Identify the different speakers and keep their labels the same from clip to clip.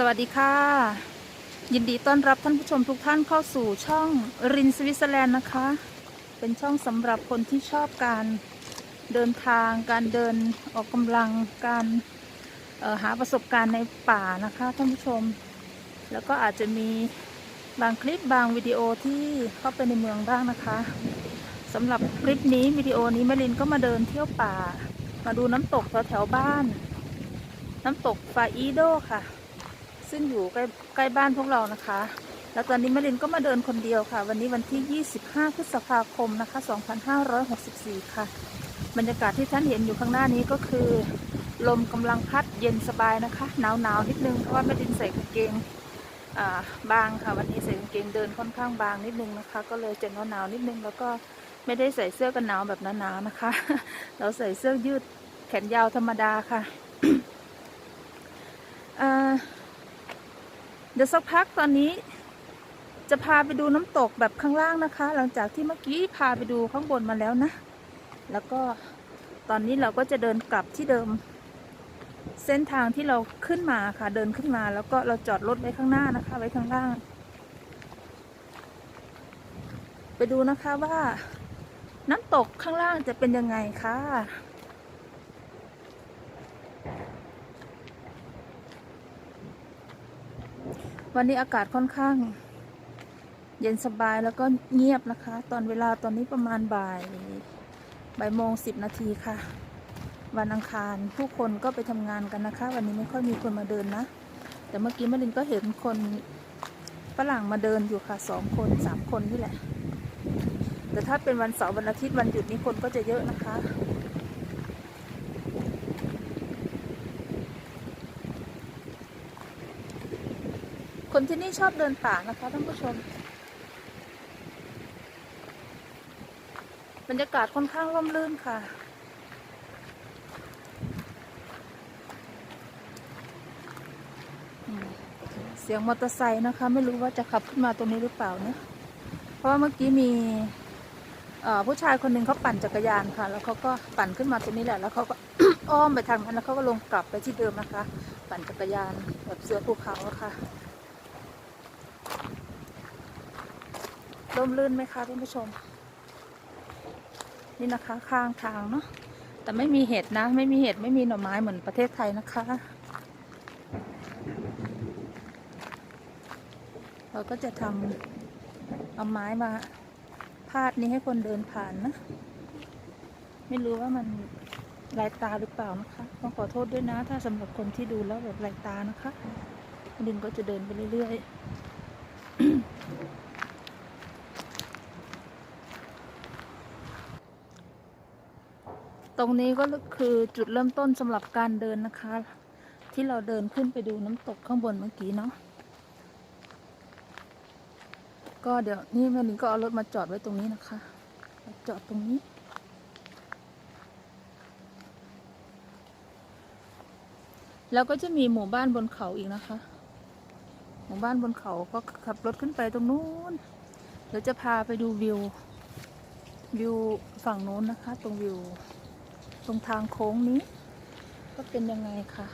Speaker 1: สวัสดีค่ะ ยินดีต้อนรับท่านผู้ชมทุกท่านเข้าสู่ช่องรินสวิตเซอร์แลนด์นะคะ เป็นช่องสำหรับคนที่ชอบการเดินทาง การเดินออกกำลังการออหาประสบการณ์ในป่านะคะท่านผู้ชม แล้วก็อาจจะมีบางคลิปบางวิดีโอที่เข้าไปในเมืองบ้างนะคะสำหรับคลิปนี้วิดีโอนี้แมลินก็มาเดินเที่ยวป่า มาดูน้ำตกแถวแถวบ้าน น้ำตกฟาอีโดค่ะ ซึ่งอยู่ใกล้ใกล้บ้านพวกเรานะคะ แล้วตอนนี้มะลินก็มาเดินคนเดียวค่ะ วันนี้วันที่ 25 พฤษภาคมนะคะ 2564 ค่ะ บรรยากาศที่ท่านเห็นอยู่ข้างหน้านี้ก็คือ ลมกำลังพัดเย็นสบายนะคะ หนาวหนาวนิดนึงเพราะว่ามะลินใส่กางเกงบางค่ะ วันนี้ใส่กางเกงเดินค่อนข้างบางนิดนึงนะคะ ก็เลยจะหนาวหนาวนิดนึงแล้วก็ไม่ได้ใส่เสื้อกันหนาวแบบหนาๆนะคะ เราใส่เสื้อยืดแขนยาวธรรมดาค่ะอ่า เดี๋ยวสักพักตอนนี้ จะพาไปดูน้ำตกแบบข้างล่างนะคะ หลังจากที่เมื่อกี้พาไปดูข้างบนมาแล้วนะ แล้วก็ตอนนี้เราก็จะเดินกลับที่เดิม เส้นทางที่เราขึ้นมาค่ะเดินขึ้นมา แล้วก็เราจอดรถไว้ข้างหน้านะคะ ไว้ข้างล่าง ไปดูนะคะว่าน้ำตกข้างล่างจะเป็นยังไงค่ะ วันนี้อากาศค่อนข้าง เย็นสบายแล้วก็เงียบนะคะ ตอนเวลาตอนนี้ประมาณบ่ายบ่ายโมงสิบนาทีค่ะ วันอังคารผู้คนก็ไปทำงานกันนะคะ วันนี้ไม่ค่อยมีคนมาเดินนะ แต่เมื่อกี้มะลินก็เห็นคนฝรั่งมาเดินอยู่ค่ะสองคนสามคนนี่แหละ แต่ถ้าเป็นวันเสาร์วันอาทิตย์วันหยุดนี้คนก็จะเยอะนะคะ คนที่นี่ชอบเดินป่านะคะท่านผู้ชม บรรยากาศค่อนข้างร่มรื่นค่ะเสียงมอเตอร์ไซค์นะคะ ไม่รู้ว่าจะขับขึ้นมาตรงนี้หรือเปล่านะเพราะว่าเมื่อกี้มีผู้ชายคนหนึ่งเขาปั่นจักรยานค่ะ แล้วเขาก็ปั่นขึ้นมาตรงนี้แหละ แล้วเขาก็อ้อมไปทางนั้นแล้วเขาก็ลงกลับไปที่เดิมนะคะ ปั่นจักรยานแบบเสือภูเขาะค่ะ ร่มรื่นไหมคะท่านผู้ชม นี่นะคะข้างทางเนาะแต่ไม่มีเห็ดนะ ไม่มีเห็ดไม่มีหน่อไม้เหมือนประเทศไทยนะคะ เราก็จะทำเอาไม้มาพาดนี้ให้คนเดินผ่านนะ ไม่รู้ว่ามันลายตาหรือเปล่านะคะ ต้องขอโทษด้วยนะ ถ้าสำหรับคนที่ดูแล้วแบบลายตานะคะดินก็จะเดินไปเรื่อยๆ ตรงนี้ก็คือจุดเริ่มต้นสำหรับการเดินนะคะ ที่เราเดินขึ้นไปดูน้ำตกข้างบนเมื่อกี้เนาะก็เดี๋ยวนี่แม่ลินก็เอารถมาจอดไว้ตรงนี้นะคะ จอดตรงนี้ แล้วก็จะมีหมู่บ้านบนเขาอีกนะคะ หมู่บ้านบนเขาก็ขับรถขึ้นไปตรงนู้นเดี๋ยวจะพาไปดูวิววิวฝั่งนู้นนะคะ ตรงวิว ตรงทางโค้งนี้ ก็เป็นยังไงคะ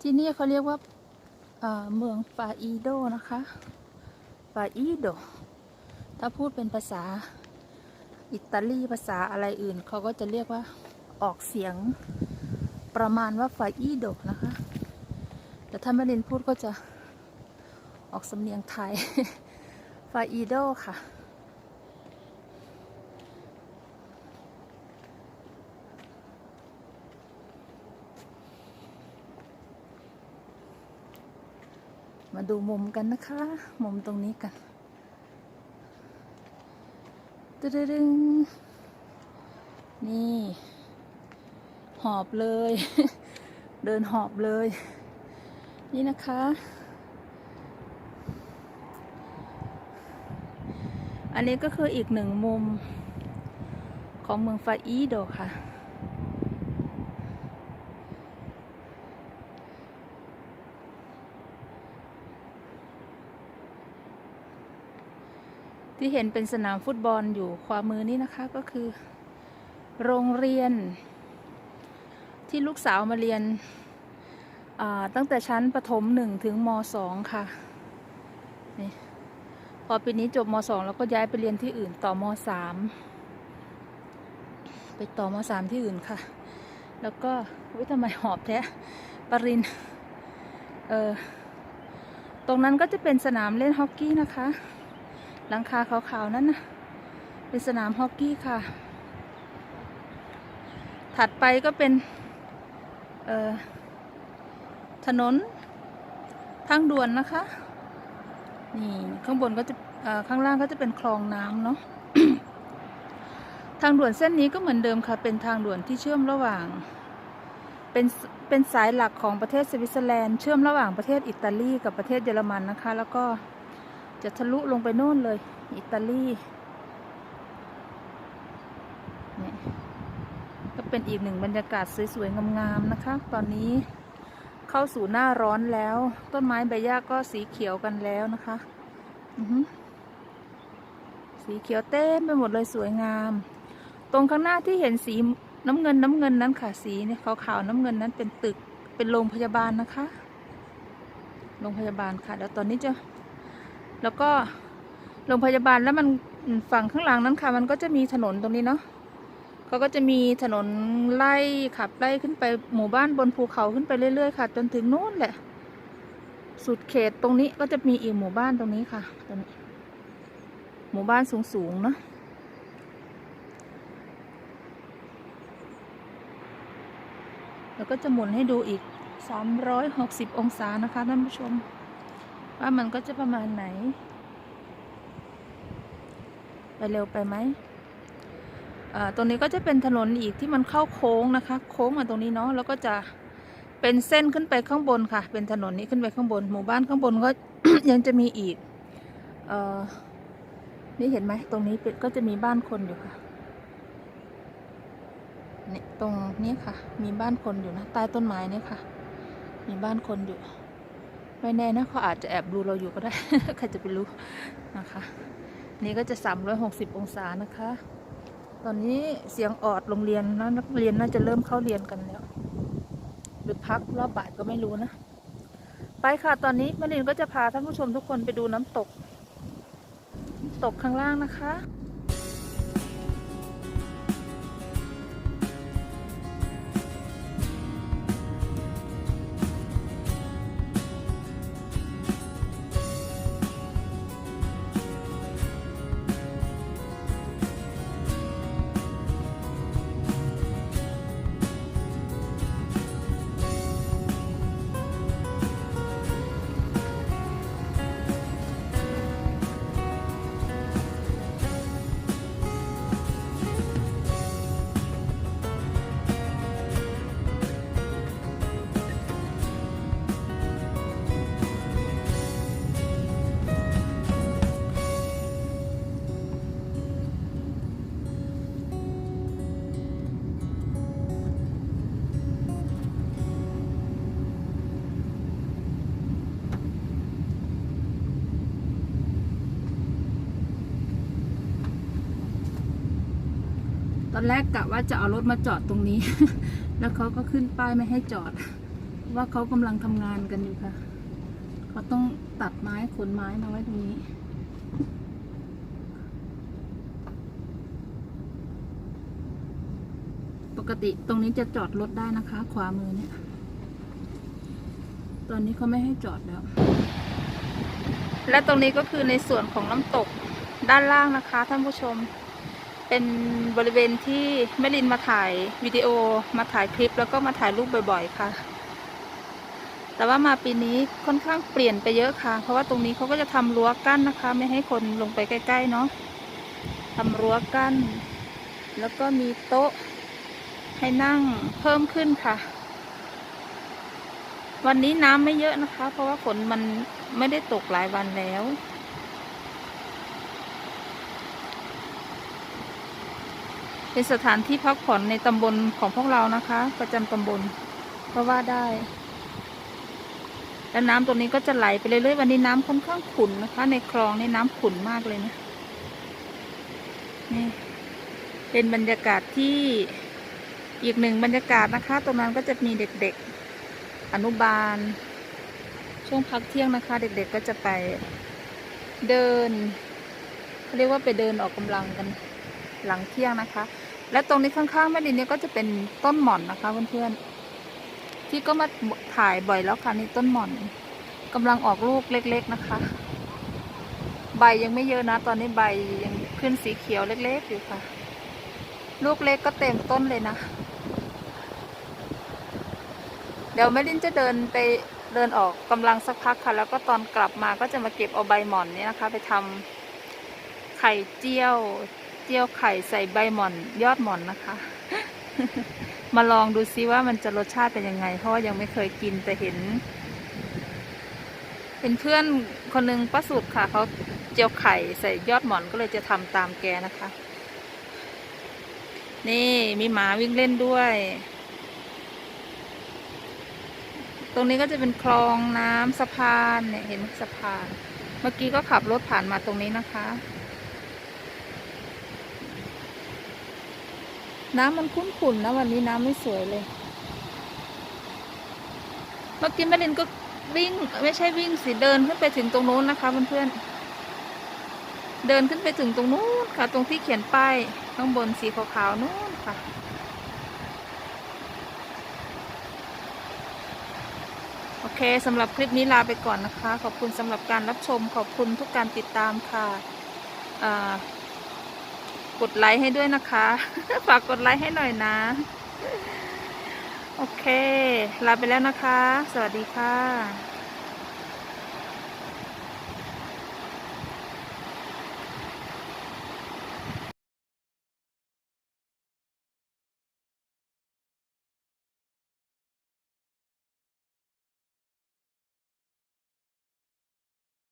Speaker 1: ที่นี่เขาเรียกว่าเอ่อเมืองฟาอีโดนะคะฟาอีโด ถ้าพูดเป็นภาษาอิตาลีภาษาอะไรอื่น เขาก็จะเรียกว่า ออกเสียงประมาณว่าฟาอีโดนะคะ แต่ถ้าแม่เรนพูดก็จะออกสำเนียงไทยฟาอีโดค่ะ มาดูมุมกันนะคะ มุมตรงนี้กันตึดึงนี่ อบเลย เดินหอบเลย นี่นะคะ อันนี้ก็คืออีกหนึ่งมุมของเมืองฟาอีโดค่ะ ที่เห็นเป็นสนามฟุตบอลอยู่ขวามือนี้นะคะก็คือ โรงเรียน ที่ลูกสาวมาเรียนตั้งแต่ชั้นประถมหนึ่งถึงมสองค่ะนี่พอปีนี้จบมสองแล้วก็ย้ายไปเรียนที่อื่นต่อมสามไปต่อมสามที่อื่นค่ะ แล้วก็วิทำไมหอบแท้ปรินเออตรงนั้นก็จะเป็นสนามเล่นฮอกกี้นะคะ หลังคาขาวๆนั่นนะเป็นสนามฮอกกี้ค่ะ ถัดไปก็เป็น ถนนทางด่วนนะคะ นี่ข้างบนก็จะข้างล่างก็จะเป็นคลองน้ำเนาะทางด่วนเส้นนี้ก็เหมือนเดิมค่ะ เป็นทางด่วนที่เชื่อมระหว่าง เป็นเป็นสายหลักของประเทศสวิตเซอร์แลนด์เชื่อมระหว่างประเทศอิตาลีกับประเทศเยอรมันนะคะ แล้วก็จะทะลุลงไปโน่นเลย อิตาลีนี่ก็ เป็นอีกหนึ่งบรรยากาศสวยๆงามๆนะคะ ตอนนี้เข้าสู่หน้าร้อนแล้ว ต้นไม้ใบหญ้าก็สีเขียวกันแล้วนะคะสีเขียวเต็มไปหมดเลยสวยงาม ตรงข้างหน้าที่เห็นสีน้ำเงินน้ำเงินนั้นค่ะสีเนี่ยขาวๆน้ำเงินนั้นเป็นตึกเป็นโรงพยาบาลนะคะ โรงพยาบาลค่ะเดี๋ยวตอนนี้จะ แล้วก็โรงพยาบาลแล้วมันฝั่งข้างหลังนั้นค่ะ มันก็จะมีถนนตรงนี้เนาะ เขาก็จะมีถนนไล่ขับไล่ขึ้นไปหมู่บ้านบนภูเขาขึ้นไปเรื่อยๆ ค่ะ จนถึงนู้นแหละ สุดเขตตรงนี้ก็จะมีอีกหมู่บ้านตรงนี้ค่ะตรงนี้หมู่บ้านสูงๆเนาะแล้วก็จะหมุนให้ดูอีก 360 องศานะคะท่านผู้ชม ว่ามันก็จะประมาณไหน ไปเร็วไปไหม ตรงนี้ก็จะเป็นถนนอีกที่มันเข้าโค้งนะคะ โค้งมาตรงนี้เนาะแล้วก็จะเป็นเส้นขึ้นไปข้างบนค่ะ เป็นถนนนี้ขึ้นไปข้างบน หมู่บ้านข้างบนก็ยังจะมีอีกเออนี่เห็นไหมตรงนี้ก็จะมีบ้านคนอยู่ค่ะนี่ตรงนี้ค่ะ มีบ้านคนอยู่นะใต้ต้นไม้นี่ค่ะ มีบ้านคนอยู่ไม่แน่นะเขาอาจจะแอบดูเราอยู่ก็ได้ ใครจะไปรู้นะคะ นี่ก็จะ 360 องศานะคะ ตอนนี้เสียงออดโรงเรียนนะนักเรียนน่าจะเริ่มเข้าเรียนกันแล้ว หรือพักรอบบ่ายก็ไม่รู้นะ ไปค่ะตอนนี้แม่ลินก็จะพาท่านผู้ชมทุกคนไปดูน้ำตก ตกข้างล่างนะคะ ตอนแรกกะว่าจะเอารถมาจอดตรงนี้ แล้วเขาก็ขึ้นป้ายไม่ให้จอด ว่าเขากำลังทำงานกันอยู่ค่ะ เขาต้องตัดไม้ขนไม้มาไว้ตรงนี้ปกติตรงนี้จะจอดรถได้นะคะ ขวามือเนี่ย ตอนนี้เขาไม่ให้จอดแล้ว และตรงนี้ก็คือในส่วนของน้ำตกด้านล่างนะคะท่านผู้ชม เป็นบริเวณที่แม่ลินมาถ่ายวิดีโอมาถ่ายคลิปแล้วก็มาถ่ายรูปบ่อยๆ ค่ะ แต่ว่ามาปีนี้ค่อนข้างเปลี่ยนไปเยอะค่ะ เพราะว่าตรงนี้เขาก็จะทำรั้วกั้นนะคะ ไม่ให้คนลงไปใกล้ๆเนาะทำรั้วกั้น แล้วก็มีโต๊ะให้นั่งเพิ่มขึ้นค่ะ วันนี้น้ำไม่เยอะนะคะ เพราะว่าฝนมันไม่ได้ตกหลายวันแล้ว เป็นสถานที่พักผ่อนในตำบลของพวกเรานะคะ ประจำตำบลก็ว่าได้ แล้วน้ำตรงนี้ก็จะไหลไปเรื่อยๆวันนี้น้ำค่อนข้างขุ่นนะคะ ในคลองในน้ำขุ่นมากเลยนะนี่เป็นบรรยากาศที่อีกหนึ่งบรรยากาศนะคะ ตรงนั้นก็จะมีเด็กๆ อนุบาล ช่วงพักเที่ยงนะคะ เด็กๆก็จะไปเดินเขาเรียกว่าไปเดินออกกำลังกันหลังเที่ยงนะคะ และตรงนี้ข้างๆแม่ดินเนี่ยก็จะเป็นต้นหม่อนนะคะเพื่อนๆที่ก็มาถ่ายบ่อยแล้วค่ะนี่ต้นหม่อนกำลังออกลูกเล็ก ๆนะคะ ใบยังไม่เยอะนะ ตอนนี้ใบยังขึ้นสีเขียวเล็ก ๆ อยู่ค่ะ ลูกเล็กก็เต็มต้นเลยนะ เดี๋ยวแม่ลินจะเดินไปเดินออกกำลังสักพักค่ะ แล้วก็ตอนกลับมาก็จะมาเก็บเอาใบหม่อนนี้นะคะ ไปทำไข่เจียว เจียวไข่ใส่ใบหม่อนยอดหม่อนนะคะ มาลองดูซิว่ามันจะรสชาติเป็นยังไง เพราะยังไม่เคยกินแต่เห็น เป็นเพื่อนคนหนึ่งป้าสุดค่ะเขาเจียวไข่ใส่ยอดหม่อนก็เลยจะทำตามแกนะคะ นี่มีหมาวิ่งเล่นด้วย ตรงนี้ก็จะเป็นคลองน้ำสะพานเนี่ยเห็นสะพาน เมื่อกี้ก็ขับรถผ่านมาตรงนี้นะคะ น้ำมันคุ้นขุ่นนะวันนี้น้ำไม่สวยเลย เมื่อกี้แม่ลินก็วิ่ง ไม่ใช่วิ่งสิเดินขึ้นไปถึงตรงโน้นนะคะเพื่อนๆ เดินขึ้นไปถึงตรงนู้นค่ะ ตรงที่เขียนป้ายข้างบนสีขาวๆนู้นค่ะโอเคสำหรับคลิปนี้ลาไปก่อนนะคะ ขอบคุณสำหรับการรับชมขอบคุณทุกการติดตามค่ะอ่า กดไลค์ให้ด้วยนะคะ ฝากกดไลค์ให้หน่อยนะ โอเค ลาไปแล้วนะคะ สวัสดีค่ะ